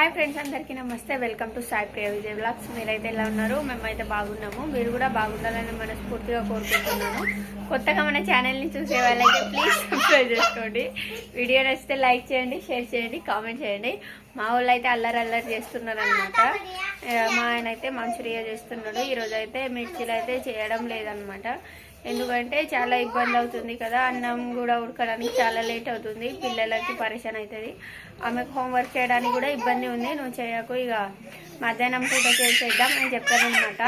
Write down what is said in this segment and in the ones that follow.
Hi friends అందరికీ నమస్తే. Welcome to Sai Priya Vijay vlogs మీరైతే ఎలా ఉన్నారు? మేమైతే బాగున్నాము. మీరు కూడా బాగుండాలని మనస్ఫూర్తిగా కోరుకుంటున్నాను కొత్తగా మన ఛానల్ని చూసే వాళ్ళైతే ప్లీజ్ సబ్స్క్రైబ్ చేసుకోండి. వీడియో నచ్చితే లైక్ చేయండి షేర్ చేయండి కామెంట్ చేయండి. మా వాళ్ళు అయితే అల్లరి అల్లరి చేస్తున్నారు అనమాట మా ఆయన అయితే మంచూరియా చేస్తున్నాడు. ఈరోజు అయితే మిర్చీలు అయితే చేయడం లేదనమాట ఎందుకంటే చాలా ఇబ్బంది అవుతుంది కదా అన్నం కూడా ఉడకడానికి చాలా లేట్ అవుతుంది పిల్లలకి పరిశాన్ అవుతుంది ఆమెకు హోంవర్క్ చేయడానికి కూడా ఇబ్బంది ఉంది. నువ్వు చేయకు ఇక మధ్యాహ్నం పూట చేసేద్దాం అని చెప్పాను అనమాట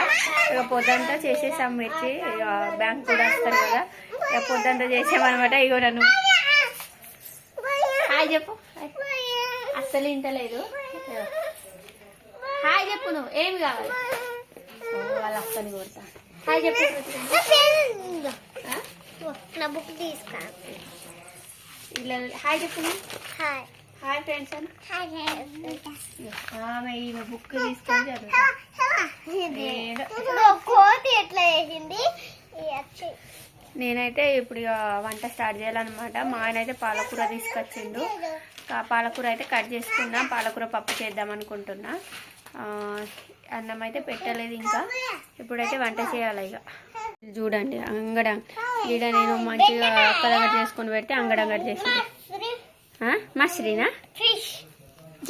ఇక పొద్దంతా చేసేసాం మిర్చి ఇక బ్యాంక్ కూడా వస్తారు కదా ఇక పొద్దంతా చేసామన్నమాట ఇగో నన్ను. హాయ్ చెప్పు. అస్సలు ఇంటలేదు హాయ్ చెప్పు నువ్వు ఏమి కావాలి? వాళ్ళ అక్కని కొడతా. హాయ్ చెప్పు. ఆ? నా బుక్ తీసుకా. ఇలా హాయ్ చెప్పు. హాయ్. హాయ్ ఫ్రెండ్స్ అని. హాయ్ ఆమె ఈమె బుక్ తీసుకొని చదువుతా. కోతి ఎట్లా చేసింది? ఈ అచ్చి. నేనైతే ఇప్పుడు వంట స్టార్ట్ చేయాలన్నమాట. మా ఆయన అయితే పాలకూర తీసుకొచ్చిండు. పాలకూర అయితే కట్ చేసుకున్నా పాలకూర పప్పు చేద్దాం అనుకుంటున్నా. అన్నం అయితే పెట్టలేదు ఇంకా. ఇప్పుడైతే వంట చేయాలి ఇక. చూడండి అంగడ. ఈడ నేను మంచిగా కలగట్ చేసుకొని పెడితే అంగడంగడి చేసింది. ఆ? మశ్రీనా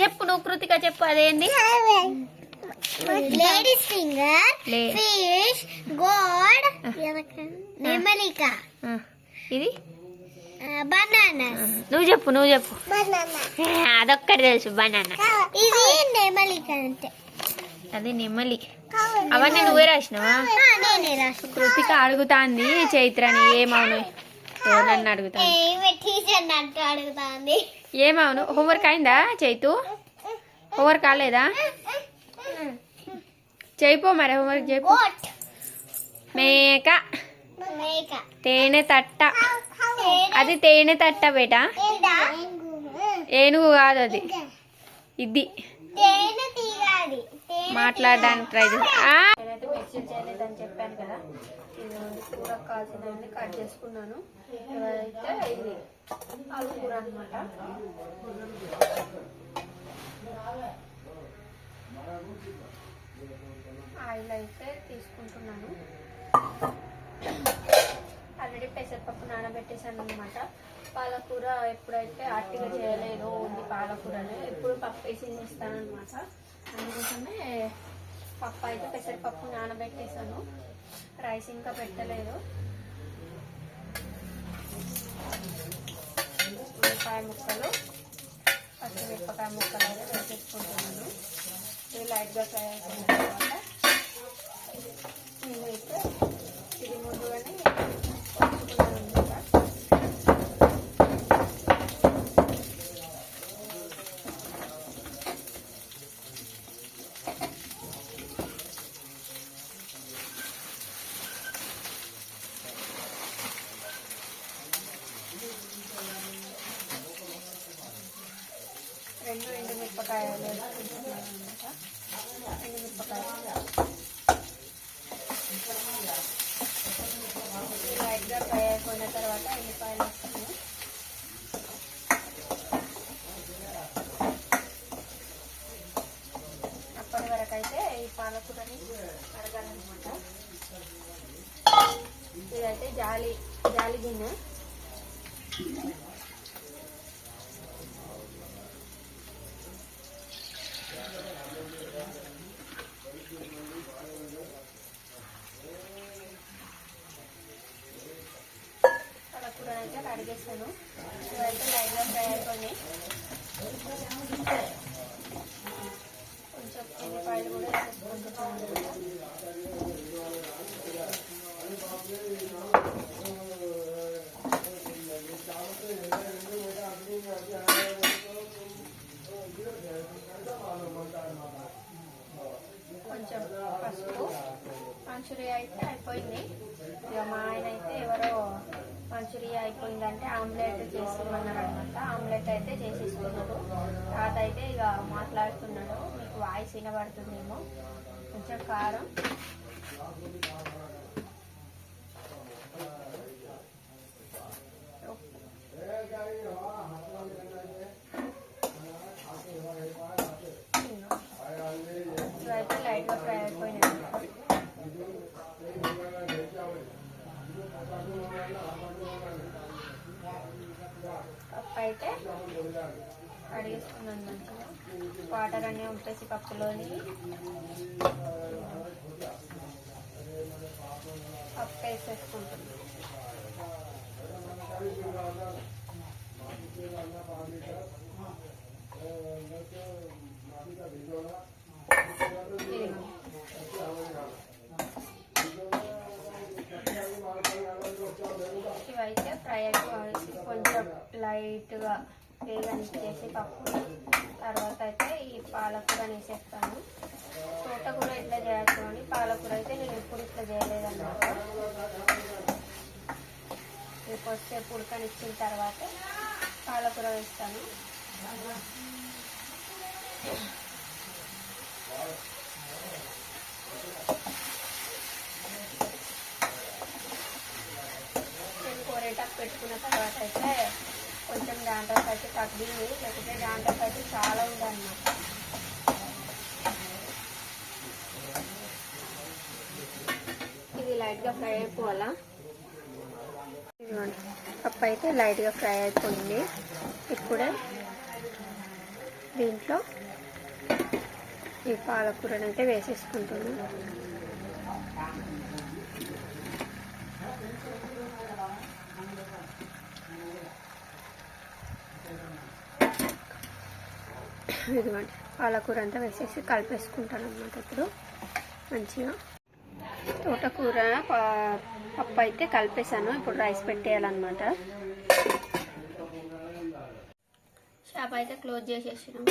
చెప్పు నువ్వు కృతిక చెప్పు అదేంది? లేడీస్ ఫింగర్ ఫిష్ గోడ్ నెమలిక. ఇది? బనానాస్ నువ్వు చెప్పు నువ్వు చెప్పు. అదొక్కటి తెలుసు బనానా. ఇది నెమలిక అంటే అది నెమ్మలి అవన్నీ నువ్వే రాసినావా? కృతిక అడుగుతాంది చైత్రని ఏమవును? నన్ను అడుగుతాను ఏమవును? హోంవర్క్ అయిందా చైతు? హోంవర్క్ కాలేదా? చేయిపో మరి హోంవర్క్ చేయిపో మేక. మేక. తేనె తట్ట. అది తేనె తట్ట బేట? ఏనుగు కాదు అది. ఇది. తేనె తీయాలి. తేనె మాట్లాడడానికి ట్రై నేనైతే మిర్చి చేయలేదని చెప్పాను కదా. ఇది కూర కాల్చిందని కట్ చేసుకున్నాను. ఇవైతే ఇది ఆలు కూర అనమాట ఆయిల్ అయితే తీసుకుంటున్నాను. ఆల్రెడీ పెసరపప్పు నానబెట్టేసాను అనమాట పాలకూర ఎప్పుడైతే అట్టిగా చేయలేదో ఓన్లీ పాలకూరనే ఎప్పుడు పప్పు వేసి చేస్తాను అనమాట అందుకోసమే పప్పు అయితే పెసరపప్పు నానబెట్టేసాను రైస్ ఇంకా పెట్టలేదు. ఉల్లిపాయ ముక్కలు పచ్చిమిరపకాయ ముక్కలు అయితే వేసేసుకుంటున్నాను. ఇవి లైట్గా ఫ్రై అయిపోయిన తర్వాత నేనైతే ఇది ముందుగానే ఎండుమిరపకాయలు వేసుకుంటున్నాను అనమాట ఎండుమిరపకాయలు లైట్గా ఫ్రై అయిపోయిన తర్వాత ఎల్లిపాయలు వేస్తాను అప్పటి వరకు అయితే ఈ పాలకూరని అడగాలన్నమాట ఇదైతే జాలి జాలి గిన్నె పాలకూర అయితే కడిగేసాను ఇవైతే లైన్లో ఫ్రై అయిపోయి కొంచెం ఎల్లిపాయలు కూడా వేసుకుంటున్నాను కొంచెం పసుపు మంచూరియా అయితే అయిపోయింది ఇక మా ఆయన అయితే ఎవరో మంచూరియా అయిపోయిందంటే ఆమ్లెట్ అనమాట ఆమ్లెట్ అయితే చేసేసుకున్నాడు. తర్వాత అయితే ఇక మాట్లాడుతున్నాడు. మీకు వాయిస్ వినబడుతుందేమో. కొంచెం కారం. ఇవైతే లైట్గా ఫ్రై అయిపోయినాయి పప్పు అయితే కడిగేసుకున్నాను మంచిగా వాటర్ అన్నీ ఉంపేసి పప్పులోని. పప్పు వేసేసుకుంటుంది ఇవైతే ఫ్రై అయిపోయి కొంచెం లైట్గా వేగనిచ్చేసి పప్పు. తర్వాత అయితే ఈ పాలకూర వేసేస్తాను తోటకూర ఇట్లా చేయొచ్చు పాలకూర అయితే నేను ఎప్పుడు ఇట్లా చేయలేదన్నమాట. రేపు వచ్చే ఉడకనిచ్చిన తర్వాత పాలకూర వేస్తాను. నేను కోరేటప్పుడు పెట్టుకున్న తర్వాత అయితే దాంట్లో అయితే తగ్గింది లేకపోతే దాంట్లో అయితే చాలా ఉంది ఇది లైట్గా ఫ్రై అయిపోవాలా? ఇదిగోండి పప్పు అయితే లైట్గా ఫ్రై అయిపోయింది. ఇప్పుడే దీంట్లో ఈ పాలకూరనైతే అయితే వేసేసుకుంటున్నాను ఇదిగోండి పాలకూర అంతా వేసేసి కలిపేసుకుంటాను అనమాట ఇప్పుడు. మంచిగా. తోటకూర ప- పప్పు అయితే కలిపేసాను ఇప్పుడు రైస్ పెట్టేయాలన్నమాట. షాప్ అయితే క్లోజ్ చేసేసినాం.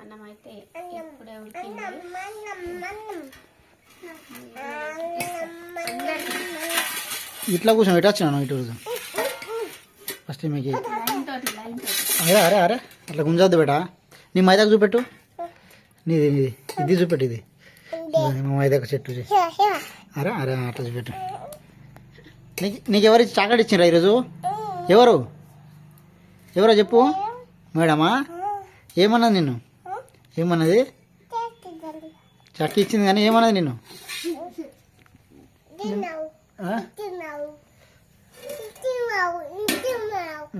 అన్నం అయితే ఇప్పుడే ఉడికింది. ఇట్లా కూర్చొని ఇటు వచ్చినాను ఇటు ఫస్ట్ మీకు అరే అరే అరే. అట్లా గుంజొద్దు బేటా. నీ మైదాకు చూపెట్టు. నీది నీది ఇది చూపెట్టు ఇది. మైదాకు చెట్టు అరే అరే అట్లా చూపెట్టు. నీకు నీకు ఎవరు ఇచ్చి చాక్లెట్ ఇచ్చిండ్రా ఈరోజు? ఎవరు? ఎవరో చెప్పు. మేడమా? ఏమన్నది నిన్ను? ఏమన్నది? చక్కి ఇచ్చింది కానీ ఏమన్నది నిన్ను?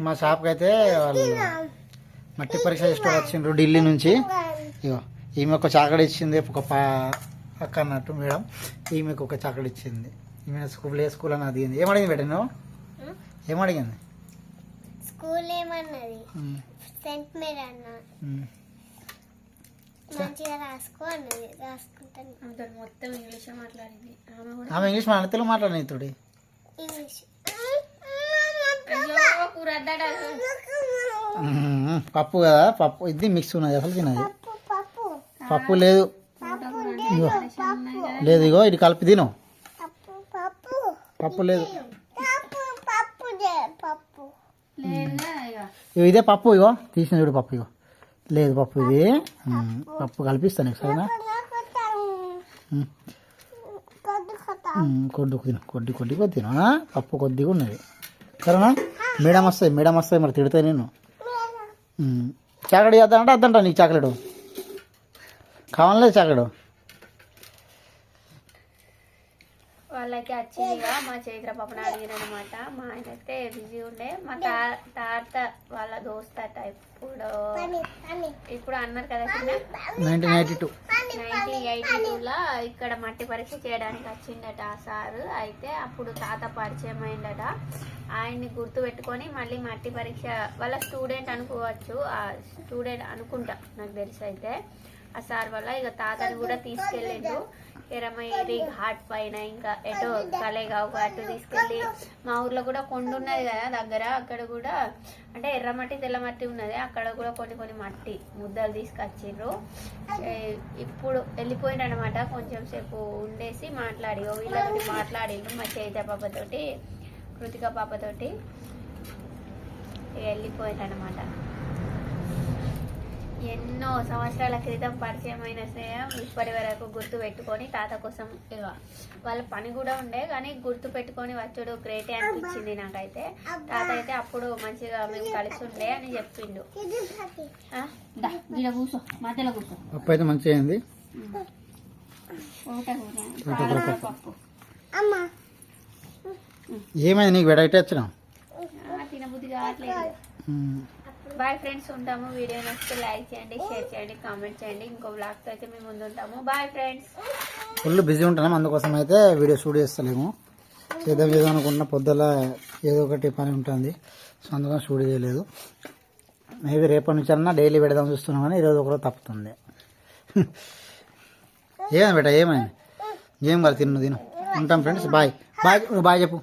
మా షాప్కి అయితే వాళ్ళు మట్టి పరీక్ష చేస్తూ వచ్చిండ్రు ఢిల్లీ నుంచి. ఇగో ఈమె ఒక చాకడ ఇచ్చింది ఒక పా అక్క అన్నట్టు మేడం. ఈమెకు ఒక చాకడ ఇచ్చింది. ఈమె స్కూల్ ఏ స్కూల్ అని అడిగింది. ఏమడిగింది బేట నువ్వు? ఏమడిగింది స్కూల్ ఏమన్నది? సెంట్ మేరీ అన్న. ఉమ్. మంచిగా రాసుకో అన్నది. రాసుకుంటాను. ఆమెతో మొత్తం ఇంగ్లీషే మాట్లాడింది. ఆమె ఇంగ్లీష్ మన తెలుగు మాట్లాడిన తోడి ఇంగ్లీష్. పప్పు కదా పప్పు. ఇది మిక్స్ ఉన్నది అసలు తినది. పప్పు పప్పు. పప్పు లేదు. ఇగో లేదు ఇగో ఇది కలిపి తిను. పప్పు పప్పు. పప్పు లేదు. ఇదే పప్పు ఇగో. తీసిన చూడు పప్పు ఇగో. లేదు పప్పు ఇది. పప్పు కలిపిస్తాను సరేనా? కొద్ది తిను కొద్ది కొద్ది కొద్ది తిను? పప్పు కొద్దిగా ఉన్నది. సరేనా? మేడం వస్తాయి మేడం వస్తాయి మరి తిడతాయి నేను. చాకలెట్ చేద్దామంటే వద్దంటా నీకు చాకలెట్. కావాలలేదు చాకలెట్. వాళ్ళకి వచ్చిందిగా మా చైత్ర పాపను అడిగిన అనమాట మా ఆయన అయితే బిజీ ఉండే. మా తా తాత వాళ్ళ దోస్త ఇప్పుడు ఇప్పుడు అన్నారు కదా చిన్న. Nineteen eighty two. నైన్టీన్ ఐఐటీలో ఇక్కడ మట్టి పరీక్ష చేయడానికి వచ్చిండట ఆ సారు. అయితే అప్పుడు తాత పరిచయం అయిందట. ఆయన్ని గుర్తు పెట్టుకొని మళ్ళీ మట్టి పరీక్ష వాళ్ళ స్టూడెంట్ అనుకోవచ్చు. ఆ స్టూడెంట్ అనుకుంటా నాకు తెలిసి అయితే. ఆ సార్ వల్ల ఇక తాతని కూడా తీసుకెళ్ళిండు ఎరమేరి ఘాట్ పైన ఇంకా ఎటో కలేగావ్ అటు తీసుకెళ్ళి మా ఊర్లో కూడా కొండ ఉన్నది కదా దగ్గర అక్కడ కూడా అంటే ఎర్రమట్టి తెల్లమట్టి ఉన్నది. అక్కడ కూడా కొన్ని కొన్ని మట్టి ముద్దలు తీసుకొచ్చిండ్రు. ఇప్పుడు వెళ్ళిపోయిండు అనమాట కొంచెం సేపు ఉండేసి మాట్లాడి ఓ వీళ్ళతోటి మాట్లాడిండు మా చైత పాపతోటి కృతిక పాపతోటి. ఇక వెళ్ళిపోయిండు అనమాట ఎన్నో సంవత్సరాల క్రితం పరిచయమైన స్నేహం ఇప్పటి వరకు గుర్తు పెట్టుకొని తాత కోసం ఇక వాళ్ళ పని కూడా ఉండే కానీ గుర్తు పెట్టుకొని వచ్చుడు. గ్రేటే అనిపించింది నాకైతే. తాత అయితే అప్పుడు మంచిగా మేము కలిసి ఉండే అని చెప్పిండు. కూర్చో మధ్యలో కూర్చో. పప్పు అయితే మంచిగా అయింది. ఏమైంది నీకు? వెడైతే వచ్చినావు? తినబుద్ధి కావట్లేదు. బాయ్ ఫ్రెండ్స్ ఉంటాము. వీడియో నచ్చితే లైక్ చేయండి షేర్ చేయండి కామెంట్ చేయండి. ఇంకో బ్లాగ్స్ అయితే మేము ముందు ఉంటాము బాయ్ ఫ్రెండ్స్ ఫుల్ బిజీ ఉంటున్నాం. అందుకోసం అయితే వీడియో షూట్ చేస్తలేము. చేద్దాం చేద్దాం అనుకున్న పొద్దుల ఏదో ఒకటి పని ఉంటుంది. సో అందుకని షూట్ చేయలేదు. మేబీ రేపటి నుంచి అన్నా డైలీ పెడదాం చూస్తున్నాం కానీ ఈరోజు ఒకరోజు తప్పుతుంది. ఏమైంది బేట? ఏమైంది? ఏం కాదు తిన్ను తిను. ఉంటాం ఫ్రెండ్స్ బాయ్ బాయ్ బాయ్ చెప్పు.